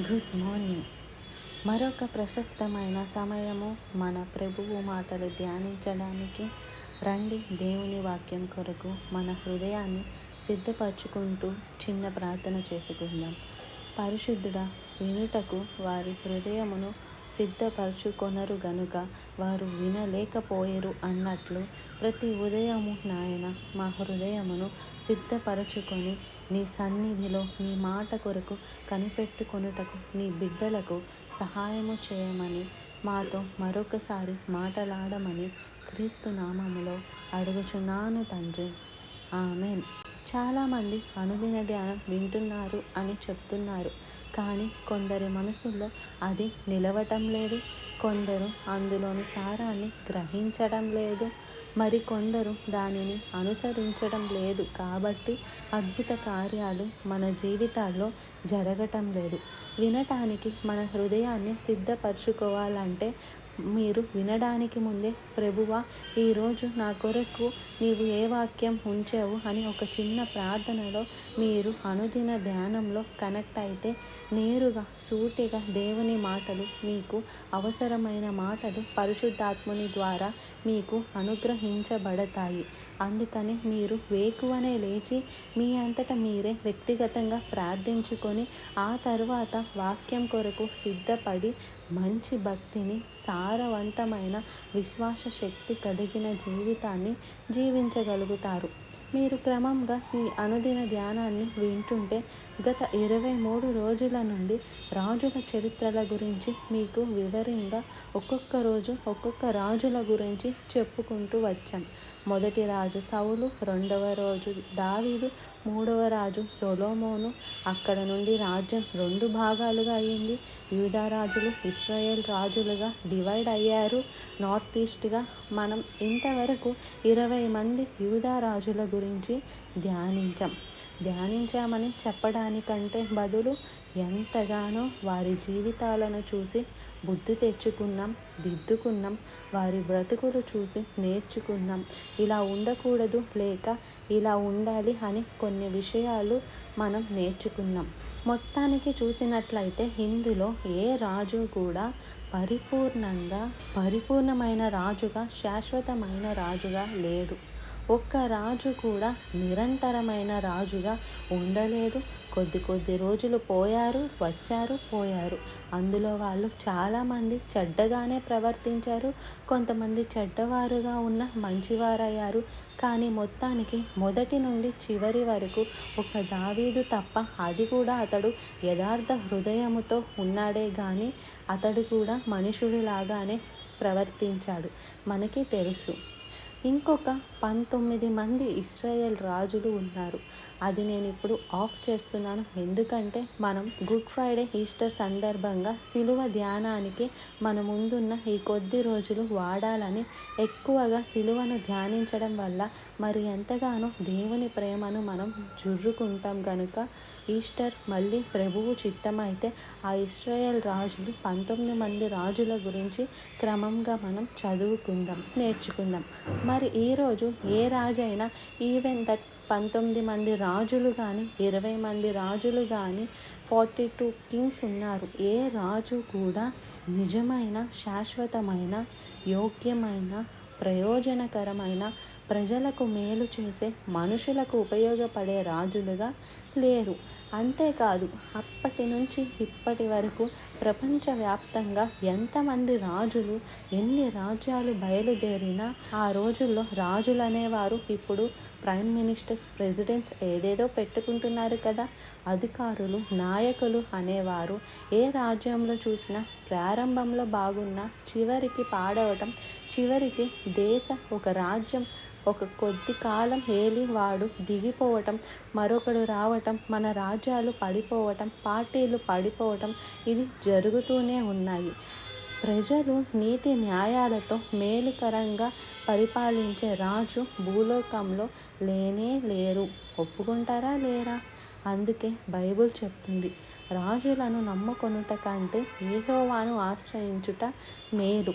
Good morning మరొక ప్రశస్తమైన సమయము మన ప్రభువు మాటలు ధ్యానించడానికి రండి దేవుని వాక్యం కొరకు మన హృదయాన్ని సిద్ధపరచుకుంటూ చిన్న ప్రార్థన చేసుకుందాం. పరిశుద్ధుడ వినుటకు వారి హృదయమును సిద్ధపరచుకొనరు గనుక వారు వినలేకపోయేరు అన్నట్లు ప్రతి ఉదయము నాయన మా హృదయమును సిద్ధపరచుకొని నీ సన్నిధిలో నీ మాట కొరకు కనిపెట్టుకొనుటకు నీ బిడ్డలకు సహాయము చేయమని మాతో మరొకసారి మాటలాడమని క్రీస్తు నామములో అడుగుచున్నాను తండ్రి. ఆమెన్. చాలామంది అనుదిన ధ్యానం వింటున్నారు అని చెప్తున్నారు కానీ కొందరి మనసుల్లో అది నిలవటం లేదు. కొందరు అందులోని సారాన్ని గ్రహించడం లేదు. మరి కొందరు దానిని అనుసరించడం లేదు కాబట్టి అద్భుత కార్యాలు మన జీవితాల్లో జరగటం లేదు. వినటానికి మన హృదయాన్ని సిద్ధపరచుకోవాలంటే మీరు వినడానికి ముందే ప్రభువా ఈరోజు నా కొరకు నీవు ఏ వాక్యం ఉంచావు అని ఒక చిన్న ప్రార్థనలో మీరు అనుదిన ధ్యానంలో కనెక్ట్ అయితే నేరుగా సూటిగా దేవుని మాటలు మీకు అవసరమైన మాటలు పరిశుద్ధాత్ముని ద్వారా మీకు అనుగ్రహించబడతాయి. అందుకని మీరు వేకువనే లేచి మీ అంతటా మీరే వ్యక్తిగతంగా ప్రార్థించుకొని ఆ తర్వాత వాక్యం కొరకు సిద్ధపడి మంచి భక్తిని సా సారవంతమైన విశ్వాస శక్తి కలిగిన జీవితాన్ని జీవించగలుగుతారు. మీరు క్రమంగా ఈ అనుదిన ధ్యానాన్ని వింటుంటే గత ఇరవై మూడు రోజుల నుండి రాజుల చరిత్రల గురించి మీకు వివరంగా ఒక్కొక్క రోజు ఒక్కొక్క రాజుల గురించి చెప్పుకుంటూ వచ్చాం. మొదటి రాజు సౌలు రెండవ రోజు దావీదు మూడవ రాజు సొలోమోను అక్కడ నుండి రాజ్యం రెండు భాగాలుగా అయింది. యూదా రాజులు ఇస్రాయేల్ రాజులుగా డివైడ్ అయ్యారు. నార్త్ ఈస్ట్గా మనం ఇంతవరకు ఇరవై మంది యూదా రాజుల గురించి ధ్యానించాం. ధ్యానించామని చెప్పడానికంటే బదులు ఎంతగానో వారి జీవితాలను చూసి బుద్ధి తెచ్చుకున్నాం దిద్దుకున్నాం వారి బ్రతుకులు చూసి నేర్చుకున్నాం. ఇలా ఉండకూడదు లేక ఇలా ఉండాలి అని కొన్ని విషయాలు మనం నేర్చుకున్నాం. మొత్తానికి చూసినట్లయితే ఇందులో ఏ రాజు కూడా పరిపూర్ణంగా పరిపూర్ణమైన రాజుగా శాశ్వతమైన రాజుగా లేడు. ఒక్క రాజు కూడా నిరంతరమైన రాజుగా ఉండలేదు. కొద్ది కొద్ది రోజులు పోయారు వచ్చారు పోయారు. అందులో వాళ్ళు చాలామంది చెడ్డగానే ప్రవర్తించారు. కొంతమంది చెడ్డవారుగా ఉన్న మంచివారయ్యారు. కానీ మొత్తానికి మొదటి నుండి చివరి వరకు ఒక దావీదు తప్ప అది కూడా అతడు యథార్థ హృదయముతో ఉన్నాడే కానీ అతడు కూడా మనుషుడిలాగానే ప్రవర్తించాడు. మనకి తెలుసు. ఇంకొక పంతొమ్మిది మంది ఇస్రాయేల్ రాజులు ఉన్నారు. అది నేను ఇప్పుడు ఆఫ్ చేస్తున్నాను. ఎందుకంటే మనం గుడ్ ఫ్రైడే ఈస్టర్ సందర్భంగా సిలువ ధ్యానానికి మన ముందున్న ఈ కొద్ది రోజులు వాడాలని ఎక్కువగా సిలువను ధ్యానించడం వల్ల మరి ఎంతగానో దేవుని ప్రేమను మనం జుర్రుకుంటాం కనుక ఈస్టర్ మళ్ళీ ప్రభువు చిత్తమైతే ఆ ఇస్రాయేల్ రాజులు పంతొమ్మిది మంది రాజుల గురించి క్రమంగా మనం చదువుకుందాం నేర్చుకుందాం. మరి ఈరోజు ఏ రాజైనా ఈవెన్ దట్ పంతొమ్మిది మంది రాజులు కానీ ఇరవై మంది రాజులు కానీ ఫార్టీ టూ కింగ్స్ ఉన్నారు. ఏ రాజు కూడా నిజమైన శాశ్వతమైన యోగ్యమైన ప్రయోజనకరమైన ప్రజలకు మేలు చేసే మనుషులకు ఉపయోగపడే రాజులుగా లేరు. అంతేకాదు అప్పటి నుంచి ఇప్పటి వరకు ప్రపంచవ్యాప్తంగా ఎంతమంది రాజులు ఎన్ని రాజ్యాలు బయలుదేరినా ఆ రోజుల్లో రాజులు అనేవారు ఇప్పుడు ప్రైమ్ మినిస్టర్స్ ప్రెసిడెంట్స్ ఏదేదో పెట్టుకుంటున్నారు కదా. అధికారులు నాయకులు అనేవారు ఏ రాజ్యంలో చూసినా ప్రారంభంలో బాగున్నా చివరికి పాడవటం చివరికి దేశ ఒక రాజ్యం ఒక కొద్ది కాలం ఏలి వాడు దిగిపోవటం మరొకడు రావటం మన రాజ్యం రాజ్యాలు పడిపోవటం పార్టీలు పడిపోవటం ఇది జరుగుతూనే ఉన్నాయి. ప్రజలు నీతి న్యాయాలతో మేలుకరంగా పరిపాలించే రాజు భూలోకంలో లేనే లేరు. ఒప్పుకుంటారా లేరా? అందుకే బైబుల్ చెప్తుంది రాజులను నమ్ముకొనుట కంటే ఏహోవాను ఆశ్రయించుట మేలు.